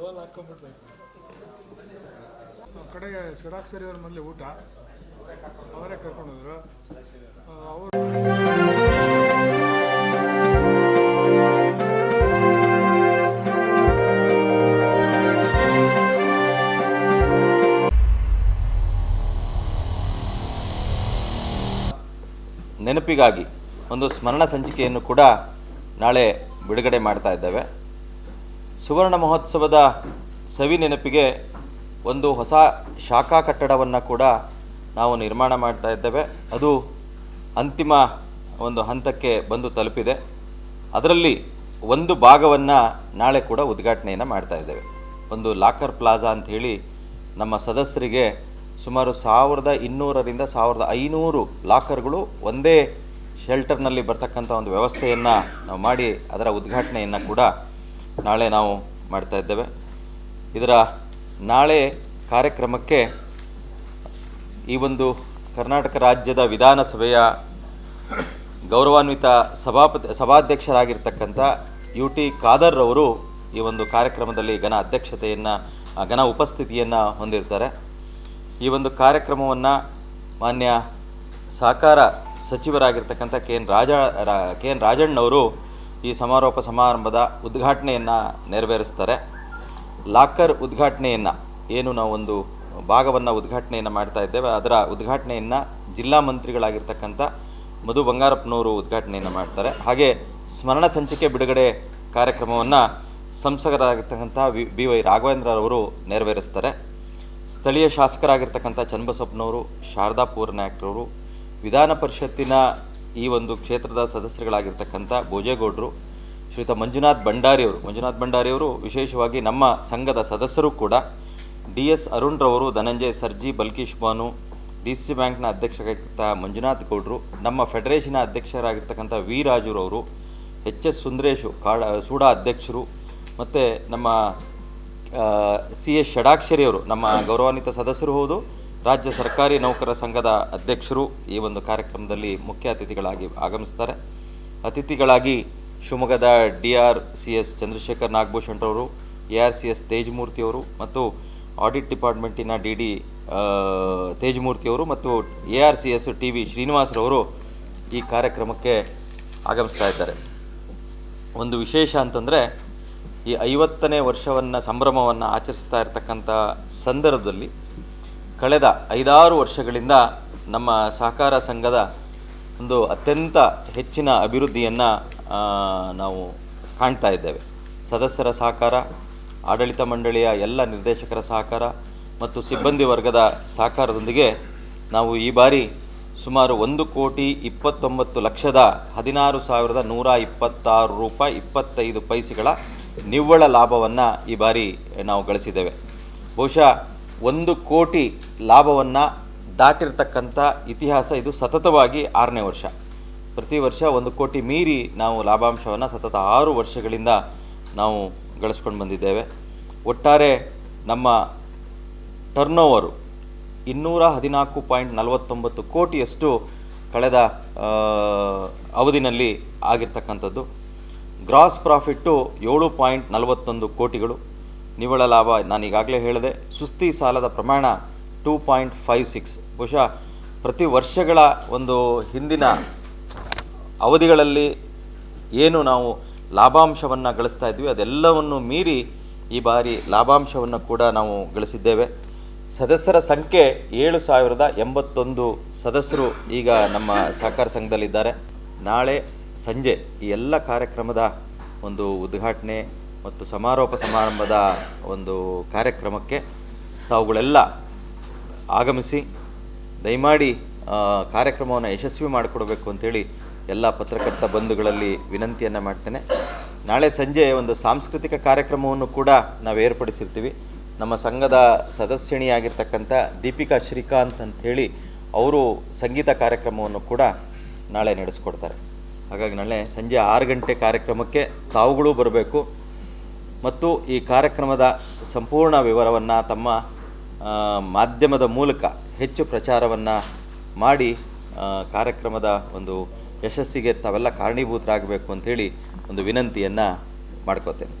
ಹಾಕ್ಕೊಂಡ್ಬಿಟ್ರೆ ಹಾಕೊಂಡ್ಬಿಟ್ಟು ಕಡೆಗೆ ಷಡಾಕ್ಷರಿ ಅವ್ರ ಮನೇಲಿ ಊಟ. ಅವರೇ ಕರ್ಕೊಂಡೋದ್ರು. ಅವರು ನೆನಪಿಗಾಗಿ ಒಂದು ಸ್ಮರಣ ಸಂಚಿಕೆಯನ್ನು ಕೂಡ ನಾಳೆ ಬಿಡುಗಡೆ ಮಾಡ್ತಾ ಇದ್ದೇವೆ. ಸುವರ್ಣ ಮಹೋತ್ಸವದ ಸವಿ ನೆನಪಿಗೆ ಒಂದು ಹೊಸ ಶಾಖಾ ಕಟ್ಟಡವನ್ನು ಕೂಡ ನಾವು ನಿರ್ಮಾಣ ಮಾಡ್ತಾ ಇದ್ದೇವೆ. ಅದು ಅಂತಿಮ ಒಂದು ಹಂತಕ್ಕೆ ಬಂದು ತಲುಪಿದೆ. ಅದರಲ್ಲಿ ಒಂದು ಭಾಗವನ್ನು ನಾಳೆ ಕೂಡ ಉದ್ಘಾಟನೆಯನ್ನು ಮಾಡ್ತಾ ಇದ್ದೇವೆ. ಒಂದು ಲಾಕರ್ ಪ್ಲಾಜಾ ಅಂತ ಹೇಳಿ ನಮ್ಮ ಸದಸ್ಯರಿಗೆ ಸುಮಾರು ಸಾವಿರದ ಇನ್ನೂರರಿಂದ ಸಾವಿರದ ಐನೂರು ಲಾಕರ್ಗಳು ಒಂದೇ ಶೆಲ್ಟರ್ನಲ್ಲಿ ಬರ್ತಕ್ಕಂಥ ಒಂದು ವ್ಯವಸ್ಥೆಯನ್ನು ನಾವು ಮಾಡಿ ಅದರ ಉದ್ಘಾಟನೆಯನ್ನು ಕೂಡ ನಾಳೆ ನಾವು ಮಾಡ್ತಾ ಇದ್ದೇವೆ. ಇದರ ನಾಳೆ ಕಾರ್ಯಕ್ರಮಕ್ಕೆ ಈ ಒಂದು ಕರ್ನಾಟಕ ರಾಜ್ಯದ ವಿಧಾನಸಭೆಯ ಗೌರವಾನ್ವಿತ ಸಭಾಪತಿ, ಸಭಾಧ್ಯಕ್ಷರಾಗಿರ್ತಕ್ಕಂಥ ಯು ಟಿ ಖಾದರ್ ಅವರು ಈ ಒಂದು ಕಾರ್ಯಕ್ರಮದಲ್ಲಿ ಘನ ಅಧ್ಯಕ್ಷತೆಯನ್ನು, ಘನ ಉಪಸ್ಥಿತಿಯನ್ನು ಹೊಂದಿರ್ತಾರೆ. ಈ ಒಂದು ಕಾರ್ಯಕ್ರಮವನ್ನು ಮಾನ್ಯ ಸಹಕಾರ ಸಚಿವರಾಗಿರ್ತಕ್ಕಂಥ K N Raja K N ರಾಜಣ್ಣವರು ಈ ಸಮಾರೋಪ ಸಮಾರಂಭದ ಉದ್ಘಾಟನೆಯನ್ನು ನೆರವೇರಿಸ್ತಾರೆ. ಲಾಕರ್ ಉದ್ಘಾಟನೆಯನ್ನು ಏನು ನಾವು ಒಂದು ಭಾಗವನ್ನು ಉದ್ಘಾಟನೆಯನ್ನು ಮಾಡ್ತಾ ಇದ್ದೇವೆ, ಅದರ ಉದ್ಘಾಟನೆಯನ್ನು ಜಿಲ್ಲಾ ಮಂತ್ರಿಗಳಾಗಿರ್ತಕ್ಕಂಥ ಮಧು ಬಂಗಾರಪ್ಪನವರು ಉದ್ಘಾಟನೆಯನ್ನು ಮಾಡ್ತಾರೆ. ಹಾಗೆ ಸ್ಮರಣ ಸಂಚಿಕೆ ಬಿಡುಗಡೆ ಕಾರ್ಯಕ್ರಮವನ್ನು ಸಂಸದರಾಗಿರ್ತಕ್ಕಂಥ ವಿ, ಬಿ ವೈ ರಾಘವೇಂದ್ರರವರು ನೆರವೇರಿಸ್ತಾರೆ. ಸ್ಥಳೀಯ ಶಾಸಕರಾಗಿರ್ತಕ್ಕಂಥ ಚನ್ನಬಸಪ್ಪನವರು ಶಾರದಾ ಪೂರ್ನಾಯಕ್ರವರು ವಿಧಾನ ಪರಿಷತ್ತಿನ ಈ ಒಂದು ಕ್ಷೇತ್ರದ ಸದಸ್ಯರುಗಳಾಗಿರ್ತಕ್ಕಂಥ ಭೋಜೇಗೌಡರು, ಶ್ರೀಯುತ ಮಂಜುನಾಥ್ ಭಂಡಾರಿಯವರು ಮಂಜುನಾಥ್ ಭಂಡಾರಿಯವರು ವಿಶೇಷವಾಗಿ ನಮ್ಮ ಸಂಘದ ಸದಸ್ಯರು ಕೂಡ. ಡಿ ಎಸ್ ಅರುಣ್ರವರು, ಧನಂಜಯ್ ಸರ್ಜಿ, ಬಲ್ಕೀಶ್ ಬಾನು ಡಿ ಸಿ ಬ್ಯಾಂಕ್ನ ಅಧ್ಯಕ್ಷರಾಗಿರ್ತ ಮಂಜುನಾಥ್ ಗೌಡ್ರು, ನಮ್ಮ ಫೆಡರೇಷನ್ ಅಧ್ಯಕ್ಷರಾಗಿರ್ತಕ್ಕಂಥ ವಿ. ರಾಜುರವರು ಎಚ್ ಎಸ್ ಸುಂದರೇಶು ಕಾಡ ಸೂಡಾ ಅಧ್ಯಕ್ಷರು, ಮತ್ತು ನಮ್ಮ ಸಿ ಎಸ್ ಷಡಾಕ್ಷರಿಯವರು, ನಮ್ಮ ಗೌರವಾನ್ವಿತ ಸದಸ್ಯರು ಹೌದು. ರಾಜ್ಯ ಸರ್ಕಾರಿ ನೌಕರರ ಸಂಘದ ಅಧ್ಯಕ್ಷರು ಈ ಒಂದು ಕಾರ್ಯಕ್ರಮದಲ್ಲಿ ಮುಖ್ಯ ಅತಿಥಿಗಳಾಗಿ ಆಗಮಿಸ್ತಾರೆ. ಅತಿಥಿಗಳಾಗಿ ಶಿವಮೊಗ್ಗದ D R C S Chandrashekhar ನಾಗಭೂಷಣ್ರವರು A R C S ತೇಜ್ಮೂರ್ತಿಯವರು ಮತ್ತು ಆಡಿಟ್ ಡಿಪಾರ್ಟ್ಮೆಂಟಿನ ಡಿ ಡಿ ತೇಜ್ಮೂರ್ತಿಯವರು ಮತ್ತು A R C S T V ಶ್ರೀನಿವಾಸರವರು ಈ ಕಾರ್ಯಕ್ರಮಕ್ಕೆ ಆಗಮಿಸ್ತಾ ಇದ್ದಾರೆ. ಒಂದು ವಿಶೇಷ ಅಂತಂದರೆ ಈ ಐವತ್ತನೇ ವರ್ಷವನ್ನು ಸಂಭ್ರಮವನ್ನು ಆಚರಿಸ್ತಾ ಇರತಕ್ಕಂಥ ಸಂದರ್ಭದಲ್ಲಿ ಕಳೆದ ಐದಾರು ವರ್ಷಗಳಿಂದ ನಮ್ಮ ಸಹಕಾರ ಸಂಘದ ಒಂದು ಅತ್ಯಂತ ಹೆಚ್ಚಿನ ಅಭಿವೃದ್ಧಿಯನ್ನು ನಾವು ಕಾಣ್ತಾ ಇದ್ದೇವೆ. ಸದಸ್ಯರ ಸಹಕಾರ, ಆಡಳಿತ ಮಂಡಳಿಯ ಎಲ್ಲ ನಿರ್ದೇಶಕರ ಸಹಕಾರ ಮತ್ತು ಸಿಬ್ಬಂದಿ ವರ್ಗದ ಸಹಕಾರದೊಂದಿಗೆ ನಾವು ಈ ಬಾರಿ ಸುಮಾರು ಒಂದು ಕೋಟಿ ಇಪ್ಪತ್ತೊಂಬತ್ತು ಲಕ್ಷದ ಹದಿನಾರು ಸಾವಿರದ ನೂರ ಇಪ್ಪತ್ತಾರು ರೂಪಾಯಿ ಇಪ್ಪತ್ತೈದು ಪೈಸೆಗಳ ನಿವ್ವಳ ಲಾಭವನ್ನು ಈ ಬಾರಿ ನಾವು ಗಳಿಸಿದ್ದೇವೆ. ಬಹುಶಃ ಒಂದು ಕೋಟಿ ಲಾಭವನ್ನು ದಾಟಿರ್ತಕ್ಕಂಥ ಇತಿಹಾಸ ಇದು ಸತತವಾಗಿ ಆರನೇ ವರ್ಷ. ಪ್ರತಿ ವರ್ಷ ಒಂದು ಕೋಟಿ ಮೀರಿ ನಾವು ಲಾಭಾಂಶವನ್ನು ಸತತ ಆರು ವರ್ಷಗಳಿಂದ ನಾವು ಗಳಿಸ್ಕೊಂಡು ಬಂದಿದ್ದೇವೆ. ಒಟ್ಟಾರೆ ನಮ್ಮ ಟರ್ನೋವರು ಇನ್ನೂರ ಹದಿನಾಲ್ಕು ಪಾಯಿಂಟ್ ನಲವತ್ತೊಂಬತ್ತು ಕೋಟಿಯಷ್ಟು ಕಳೆದ ಅವಧಿನಲ್ಲಿ ಆಗಿರ್ತಕ್ಕಂಥದ್ದು. ಗ್ರಾಸ್ ಪ್ರಾಫಿಟ್ಟು ಏಳು ಪಾಯಿಂಟ್ ನಲವತ್ತೊಂದು ಕೋಟಿಗಳು. ನಿವ್ವಳ ಲಾಭ ನಾನು ಈಗಾಗಲೇ ಹೇಳಿದೆ. ಸುಸ್ತಿ ಸಾಲದ ಪ್ರಮಾಣ ಟೂ ಪಾಯಿಂಟ್ ಫೈವ್ ಸಿಕ್ಸ್. ಬಹುಶಃ ಪ್ರತಿ ವರ್ಷಗಳ ಒಂದು ಹಿಂದಿನ ಅವಧಿಗಳಲ್ಲಿ ಏನು ನಾವು ಲಾಭಾಂಶವನ್ನು ಗಳಿಸ್ತಾ ಇದ್ವಿ, ಅದೆಲ್ಲವನ್ನು ಮೀರಿ ಈ ಬಾರಿ ಲಾಭಾಂಶವನ್ನು ಕೂಡ ನಾವು ಗಳಿಸಿದ್ದೇವೆ. ಸದಸ್ಯರ ಸಂಖ್ಯೆ ಏಳು ಸಾವಿರದ ಎಂಬತ್ತೊಂದು ಸದಸ್ಯರು ಈಗ ನಮ್ಮ ಸಹಕಾರ ಸಂಘದಲ್ಲಿದ್ದಾರೆ. ನಾಳೆ ಸಂಜೆ ಈ ಎಲ್ಲ ಕಾರ್ಯಕ್ರಮದ ಒಂದು ಉದ್ಘಾಟನೆ ಮತ್ತು ಸಮಾರೋಪ ಸಮಾರಂಭದ ಒಂದು ಕಾರ್ಯಕ್ರಮಕ್ಕೆ ತಾವುಗಳೆಲ್ಲ ಆಗಮಿಸಿ, ದಯಮಾಡಿ ಕಾರ್ಯಕ್ರಮವನ್ನು ಯಶಸ್ವಿ ಮಾಡಿಕೊಡ್ಬೇಕು ಅಂತೇಳಿ ಎಲ್ಲ ಪತ್ರಕರ್ತ ಬಂಧುಗಳಲ್ಲಿ ವಿನಂತಿಯನ್ನು ಮಾಡ್ತೇನೆ. ನಾಳೆ ಸಂಜೆ ಒಂದು ಸಾಂಸ್ಕೃತಿಕ ಕಾರ್ಯಕ್ರಮವನ್ನು ಕೂಡ ನಾವು ಏರ್ಪಡಿಸಿರ್ತೀವಿ. ನಮ್ಮ ಸಂಘದ ಸದಸ್ಯಣಿಯಾಗಿರ್ತಕ್ಕಂಥ ದೀಪಿಕಾ ಶ್ರೀಕಾಂತ್ ಅಂಥೇಳಿ ಅವರು ಸಂಗೀತ ಕಾರ್ಯಕ್ರಮವನ್ನು ಕೂಡ ನಾಳೆ ನಡೆಸ್ಕೊಡ್ತಾರೆ. ಹಾಗಾಗಿ ನಾಳೆ ಸಂಜೆ ಆರು ಗಂಟೆ ಕಾರ್ಯಕ್ರಮಕ್ಕೆ ತಾವುಗಳು ಬರಬೇಕು. ಮತ್ತು ಈ ಕಾರ್ಯಕ್ರಮದ ಸಂಪೂರ್ಣ ವಿವರವನ್ನು ತಮ್ಮ ಮಾಧ್ಯಮದ ಮೂಲಕ ಹೆಚ್ಚು ಪ್ರಚಾರವನ್ನು ಮಾಡಿ ಕಾರ್ಯಕ್ರಮದ ಒಂದು ಯಶಸ್ಸಿಗೆ ತಾವೆಲ್ಲ ಕಾರಣೀಭೂತರಾಗಬೇಕು ಅಂಥೇಳಿ ಒಂದು ವಿನಂತಿಯನ್ನು ಮಾಡ್ಕೋತೇನೆ.